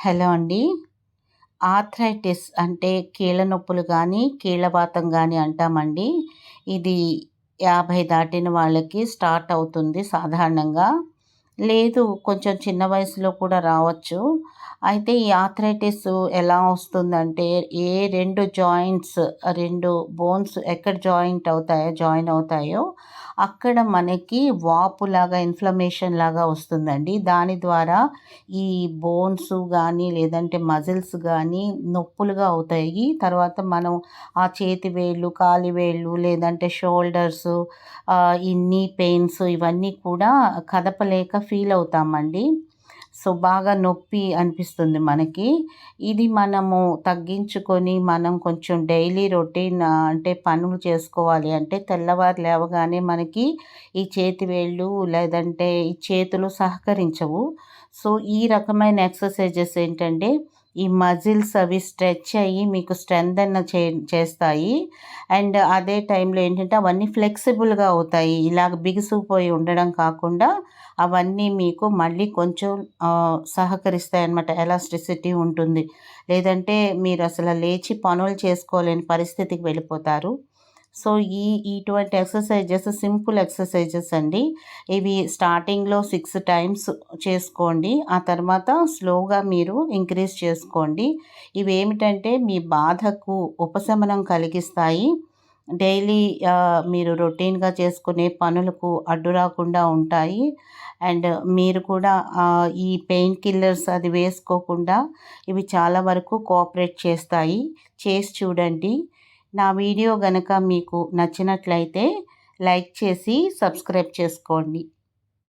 Hello అండి. Arthritis అంటే కీళ్ళ నొప్పులు కానీ కీళ్ళవాతం కానీ అంటామండి. ఇది యాభై దాటిన వాళ్ళకి స్టార్ట్ అవుతుంది సాధారణంగా. లేదు కొంచెం చిన్న వయసులో కూడా రావచ్చు. అయితే ఈ ఆథరైటిస్ ఎలా వస్తుందంటే ఏ రెండు జాయింట్స్ రెండు బోన్స్ ఎక్కడ జాయింట్ అవుతాయో జాయిన్ అవుతాయో అక్కడ మనకి వాపు లాగా ఇన్ఫ్లమేషన్ లాగా వస్తుందండి. దాని ద్వారా ఈ బోన్స్ కానీ లేదంటే మజిల్స్ కానీ నొప్పులుగా అవుతాయి. తర్వాత మనం ఆ చేతి వేళ్ళు కాలి వేళ్ళు లేదంటే షోల్డర్స్ ఈ నీ పెయిన్స్ ఇవన్నీ కూడా కదపలేక ఫీల్ అవుతామండి. సో బాగా నొప్పి అనిపిస్తుంది మనకి. ఇది మనము తగ్గించుకొని మనం కొంచెం డైలీ రొటీన్ అంటే పనులు చేసుకోవాలి అంటే తెల్లవారు లేవగానే మనకి ఈ చేతి వేళ్ళు లేదంటే ఈ చేతులు సహకరించవు. సో ఈ రకమైన ఎక్సర్సైజెస్ ఏంటంటే ఈ మజిల్స్ అవి స్ట్రెచ్ అయ్యి మీకు స్ట్రెంగ్ అన్న చే చేస్తాయి. అండ్ అదే టైంలో ఏంటంటే అవన్నీ ఫ్లెక్సిబుల్గా అవుతాయి. ఇలాగ బిగుసుకుపోయి ఉండడం కాకుండా అవన్నీ మీకు మళ్ళీ కొంచెం సహకరిస్తాయి అన్నమాట ఎలాస్టిసిటీ ఉంటుంది. లేదంటే మీరు అసలు లేచి పనులు చేసుకోలేని పరిస్థితికి వెళ్ళిపోతారు. సో ఈ ఇటువంటి ఎక్సర్సైజెస్ సింపుల్ ఎక్సర్సైజెస్ అండి. ఇవి స్టార్టింగ్లో సిక్స్ టైమ్స్ చేసుకోండి. ఆ తర్వాత స్లోగా మీరు ఇంక్రీజ్ చేసుకోండి. ఇవి ఏమిటంటే మీ బాధకు ఉపశమనం కలిగిస్తాయి. డైలీ మీరు రొటీన్గా చేసుకునే పనులకు అడ్డు రాకుండా ఉంటాయి. అండ్ మీరు కూడా ఈ పెయిన్ కిల్లర్స్ అది వేసుకోకుండా ఇవి చాలా వరకు కోఆపరేట్ చేస్తాయి. చేసి చూడండి. నా వీడియో గనక మీకు నచ్చినట్లయితే లైక్ చేసి సబ్స్క్రైబ్ చేసుకోండి.